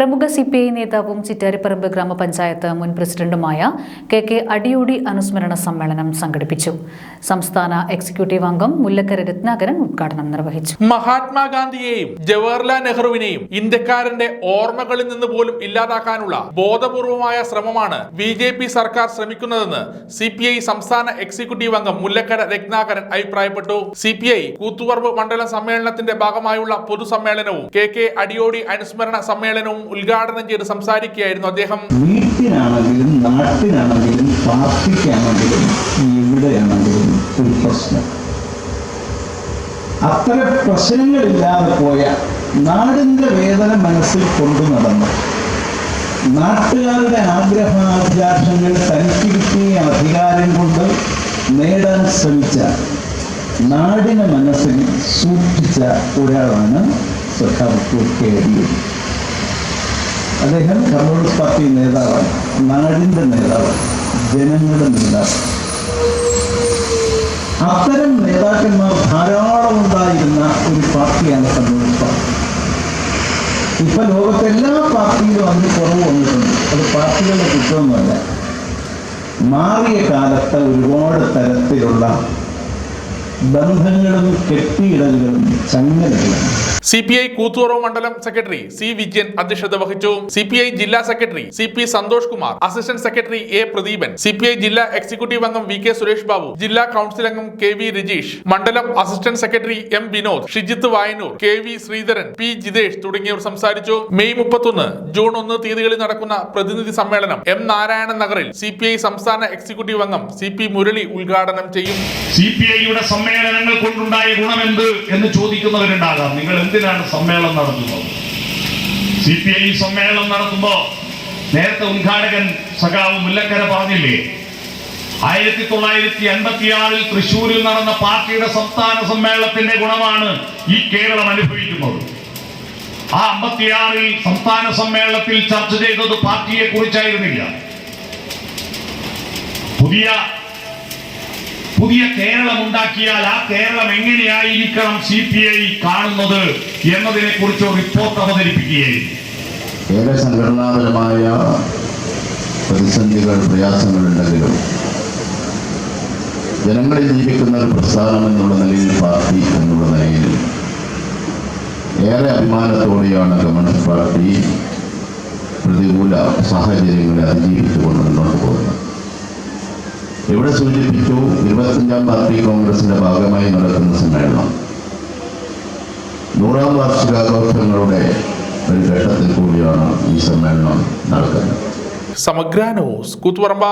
പ്രമുഖ C P I നേതാവും ചിറ്റാരിപ്പറമ്പ് ഗ്രാമപഞ്ചായത്ത് മുൻ പ്രസിഡന്റുമായ കെ കെ അടിയോടി അനുസ്മരണ സമ്മേളനം സംഘടിപ്പിച്ചു. സംസ്ഥാന എക്സിക്യൂട്ടീവ് അംഗം മുല്ലക്കര രത്നാകരൻ ഉദ്ഘാടനം നിർവഹിച്ചു. മഹാത്മാഗാന്ധിയെയും ജവഹർലാൽ നെഹ്റുവിനെയും ഇന്ത്യക്കാരന്റെ ഓർമ്മകളിൽ നിന്ന് പോലും ഇല്ലാതാക്കാനുള്ള ബോധപൂർവമായ ശ്രമമാണ് ബി ജെ പി സർക്കാർ ശ്രമിക്കുന്നതെന്ന് സി പി ഐ സംസ്ഥാന എക്സിക്യൂട്ടീവ് അംഗം മുല്ലക്കര രത്നാകരൻ അഭിപ്രായപ്പെട്ടു. സി പി ഐ കൂത്തുപറമ്പ് മണ്ഡലം സമ്മേളനത്തിന്റെ ഭാഗമായുള്ള പൊതുസമ്മേളനവും കെ കെ അടിയോടി അനുസ്മരണ സമ്മേളനവും ഉദ്ഘാടനം ചെയ്ത് സംസാരിക്കുകയായിരുന്നു അദ്ദേഹം. വീട്ടിലാണെങ്കിലും നാട്ടിലാണെങ്കിലും പാർട്ടിക്കാണെങ്കിലും എവിടെയാണെങ്കിലും ഒരു പ്രശ്നം. അത്ര പ്രശ്നങ്ങളില്ലാതെ പോയ നാടിന്റെ വേദന മനസ്സിൽ കൊണ്ടു നടന്നു. നാട്ടുകാരുടെ ആഗ്രഹാഭിലാഷങ്ങൾ തനിക്ക് കിട്ടിയ അധികാരം കൊണ്ട് നേടാൻ ശ്രമിച്ച നാടിനെ മനസ്സിൽ സൂക്ഷിച്ച ഒരാളാണ് സഖാവ് കെ. അദ്ദേഹം കമ്മ്യൂണിസ്റ്റ് പാർട്ടി നേതാവാണ് നാടിന്റെ നേതാവാണ് ജനങ്ങളുടെ നേതാവ് അത്തരം നേതാക്കന്മാർ ധാരാളം ഉണ്ടായിരുന്ന ഒരു പാർട്ടിയാണ് കമ്മ്യൂണിസ്റ്റ് പാർട്ടി. ഇപ്പൊ ലോകത്തെ എല്ലാ പാർട്ടിയിലും അതിന് കുറവ് വന്നിട്ടുണ്ട്. അത് പാർട്ടികളുടെ കുറ്റമൊന്നുമല്ല. മാറിയ കാലത്ത് ഒരുപാട് തരത്തിലുള്ള ബന്ധങ്ങളും കെട്ടിയിടലുകളും ചങ്ങലകളും സി പി ഐ കൂത്തുറവ് മണ്ഡലം സെക്രട്ടറി സി വിജയൻ അധ്യക്ഷത വഹിച്ചു. സി പി ഐ ജില്ലാ secretary C P Santhosh Kumar. Assistant secretary A Pradeepan. C P I ജില്ലാ എക്സിക്യൂട്ടീവ് അംഗം വി കെ സുരേഷ് ബാബു. ജില്ലാ കൗൺസിൽ അംഗം കെ വി രജീഷ്. മണ്ഡലം assistant secretary M Vinod. Shijith Vayanur K V Sreedharan P Jithesh തുടങ്ങിയവർ സംസാരിച്ചു. May മുപ്പത്തൊന്ന് June ഒന്ന് തീയതികളിൽ നടക്കുന്ന പ്രതിനിധി സമ്മേളനം എം നാരായണൻ നഗറിൽ സി പി ഐ സംസ്ഥാന എക്സിക്യൂട്ടീവ് അംഗം സി പി മുരളി ഉദ്ഘാടനം ചെയ്യും. സി പി ഐയുടെ സമ്മേളനങ്ങൾ കൊണ്ടുണ്ടായ ഗുണമെന്ത് എന്ന് ചോദിക്കുന്നവരുണ്ടാകാം. നിങ്ങൾ എന്തിനാണ് സമ്മേളനം നടത്തുന്നത്? സി പി ഐ സമ്മേളനം നടത്തുമ്പോ നേരത്തെ ഉദ്ഘാടകൻ സഖാവ് മുല്ലക്കര പറഞ്ഞില്ലേ ആയിരത്തി തൊള്ളായിരത്തി അൻപത്തിയാറിൽ തൃശൂരിൽ നടന്ന പാർട്ടിയുടെ സംസ്ഥാന സമ്മേളനത്തിന്റെ ഗുണമാണ് ഈ കേരളം അനുഭവിക്കുന്നത്. ആ അമ്പത്തിയാറിൽ സംസ്ഥാന സമ്മേളനത്തിൽ ചർച്ച ചെയ്തത് പാർട്ടിയെ കുറിച്ചായിരുന്നില്ല പുതിയ പുതിയ കേരളം ഉണ്ടാക്കിയാൽ ആ കേരളം എങ്ങനെയായിരിക്കണം സി പി ഐ കാണുന്നത് എന്നതിനെ കുറിച്ച് റിപ്പോർട്ട് അവതരിപ്പിക്കുകയായിരുന്നു. ഏറെ സംഘടനാപരമായ പ്രതിസന്ധികൾ പ്രയാസങ്ങളുണ്ടെങ്കിലും ജനങ്ങളിൽ ജീവിക്കുന്ന ഒരു പ്രസ്ഥാനം എന്നുള്ള നിലയിൽ പാർട്ടി എന്നുള്ള നിലയിൽ ഏറെ അഭിമാനത്തോടെയാണ് കമ്മ്യൂണിസ്റ്റ് പാർട്ടി പ്രതികൂല സാഹചര്യങ്ങളെ അതിജീവിച്ചുകൊണ്ട് മുന്നോട്ട് ഇവിടെ സൂചിപ്പിച്ചു ഇരുപത്തഞ്ചാം പാർട്ടി കോൺഗ്രസിന്റെ ഭാഗമായി നടക്കുന്ന സമ്മേളനം. നൂറാം വാർഷികാഘോഷങ്ങളുടെ ഒരു ഘട്ടത്തിൽ കൂടിയാണ് ഈ സമ്മേളനം നടക്കുന്നത്. സമഗ്ര ന്യൂസ് കൂത്തുപറമ്പ